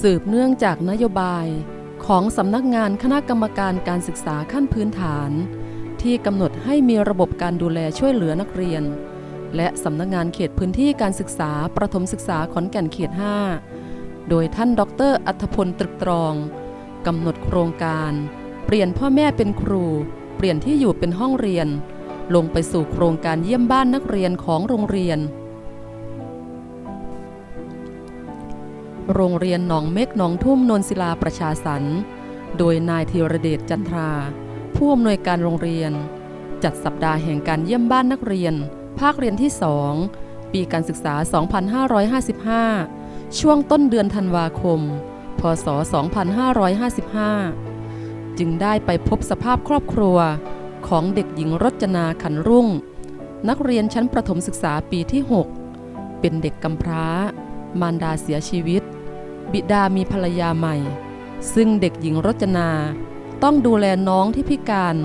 สืบเนื่องจากนโยบายของสำนักงานคณะกรรมการการศึกษาขั้นพื้นฐาน ที่กำหนดให้มีระบบการดูแลช่วยเหลือนักเรียน และสำนักงานเขตพื้นที่การศึกษาประถมศึกษาขอนแก่นเขต 5 โดยท่านดรอัธพลตรึกตรองกำหนดโครงการ เปลี่ยนพ่อแม่เป็นครู เปลี่ยนที่อยู่เป็นห้องเรียน ลงไปสู่โครงการเยี่ยมบ้านนักเรียนของโรงเรียน โรงเรียนหนองเม็กหนองทุ่มนนศิลาประชาสรรค์โดยนายธีรเดชจันทรา ผู้อำนวยการโรงเรียน จัดสัปดาห์แห่งการเยี่ยมบ้านนักเรียน ภาคเรียนที่ 2 ปีการศึกษา 2555 ช่วงต้นเดือนธันวาคม พศ 2555 จึงได้ไปพบสภาพครอบครัวของเด็กหญิงรจนาขันรุ่ง นักเรียนชั้นประถมศึกษาปีที่ 6 เป็นเด็กกำพร้า มารดาเสียชีวิต บิดามีภรรยาใหม่ ซึ่งเด็กหญิงรจนา ต้องดูแลน้องที่พิการ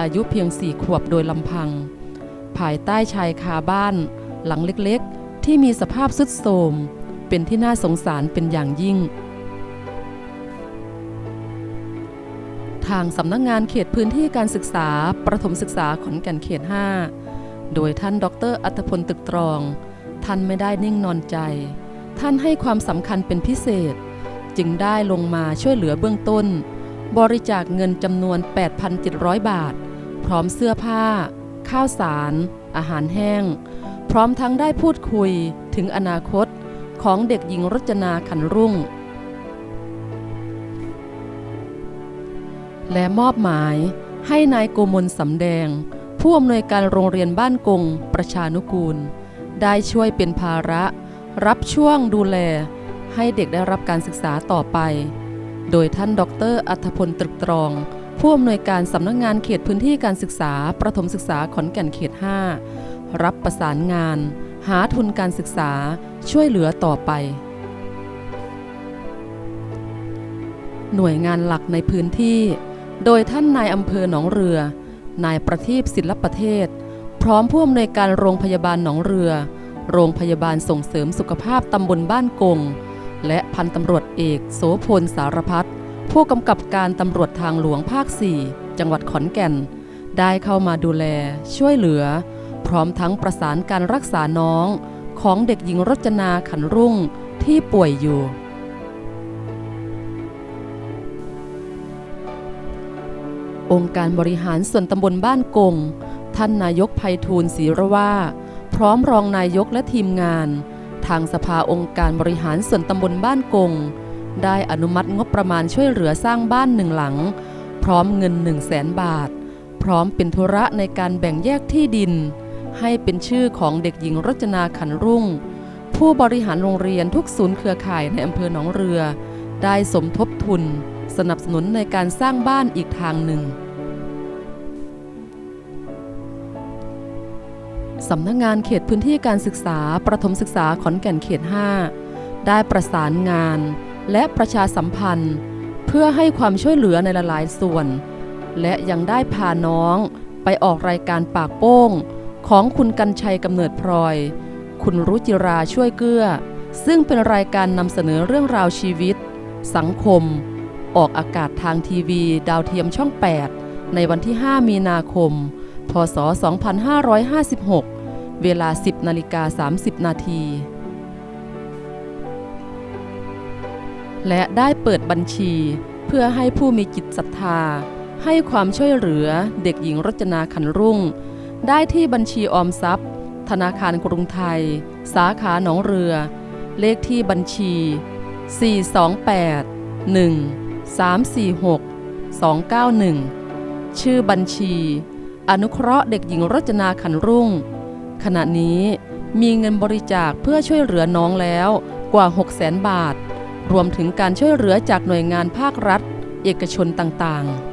อายุเพียงสี่ขวบโดยลำพัง ภายใต้ชายคาบ้านหลังเล็กๆ ที่มีสภาพสุดโทมเป็นที่น่าสงสารเป็นอย่างยิ่ง ทางสำนักงงานเขตพื้นที่การศึกษาประถมศึกษาขอนแก่นเขต 5 โดยท่านดร อัตพลตึกตรอง ท่านไม่ได้นิ่งนอนใจ ท่านให้ความสำคัญเป็นพิเศษ จึงได้ลงมาช่วยเหลือเบื้องต้น บริจาคเงินจำนวน 8,700 บาท พร้อมเสื้อผ้า ข้าวสาร อาหารแห้ง พร้อมทั้งได้พูดคุยถึงอนาคตของเด็กหญิงรจนาขันรุ่ง และมอบหมายให้นายโกมลสำแดง ผู้อำนวยการโรงเรียนบ้านกงประชานุกูล ได้ช่วยเป็นภาระ รับช่วงดูแลให้เด็กได้รับการศึกษาต่อไป โดยท่านดร อัธพลตรึกตรอง ผู้อำนวยการสำนักงงานเขตพื้นที่การศึกษา ประถมศึกษาขอนแก่นเขต 5 รับประสานงาน หาทุนการศึกษาช่วยเหลือต่อไป หน่วยงานหลักในพื้นที่ โดยท่านนายอำเภอหนองเรือ นายประทีปศิลปประเทศ พร้อมผู้อำนวยการโรงพยาบาลหนองเรือ โรงพยาบาลส่งเสริมสุขภาพตำบลบ้านกง และพันตำรวจเอกโสพลสารพัดผู้กำกับการตำรวจทางหลวงภาค 4 จังหวัดขอนแก่น ได้เข้ามาดูแล ช่วยเหลือ พร้อมทั้งประสานการรักษาน้องของเด็กหญิงรจนาขันรุ่งที่ป่วยอยู่ องค์การบริหารส่วนตำบลบ้านกง ท่านนายกไพฑูรย์ศรีระว่า พร้อมรองนายกและทีมงาน ทางสภาองค์การบริหารส่วนตำบลบ้านกง ได้อนุมัติงบประมาณช่วยเหลือสร้างบ้านหนึ่งหลัง พร้อมเงิน 1 0 0 0 0แสนบาท พร้อมเป็นธุระในการแบ่งแยกที่ดิน ให้เป็นชื่อของเด็กหญิงรจนาขันรุ่ง ผู้บริหารโรงเรียนทุกศูนย์เครือข่ายในอำเภอหนองเรือ ได้สมทบทุน สนับสนุนในการสร้างบ้านอีกทางหนึ่ง สำนักงงานเขตพื้นที่การศึกษา ประถมศึกษาขอนแก่นเขต 5 ได้ประสานงาน และประชาสัมพันธ์ เพื่อให้ความช่วยเหลือในหลายๆส่วน และยังได้พาน้องไปออกรายการปากโป้ง ของคุณกัญชัยกำเนิดพลอย คุณรุจิราช่วยเกื้อ ซึ่งเป็นรายการนำเสนอเรื่องราวชีวิต สังคม ออกอากาศทางทีวี ดาวเทียมช่อง 8 ในวันที่ 5 มีนาคมพศ 2556 เวลา 10นาฬิกา30 นาที และได้เปิดบัญชีเพื่อให้ผู้มีจิตศรัทธา ให้ความช่วยเหลือเด็กหญิงรจนาขันรุ่ง ได้ที่บัญชีออมทรัพย์ ธนาคารกรุงไทย สาขาหนองเรือ เลขที่บัญชี 428 1 346 291 ชื่อบัญชี อนุเคราะห์เด็กหญิงรจนาขันรุ่ง ขณะนี้มีเงินบริจาคเพื่อช่วยเหลือน้องแล้วกว่า 6 0แสนบาท รวมถึงการช่วยเหลือจากหน่วยงานภาครัฐ เอกชนต่างๆ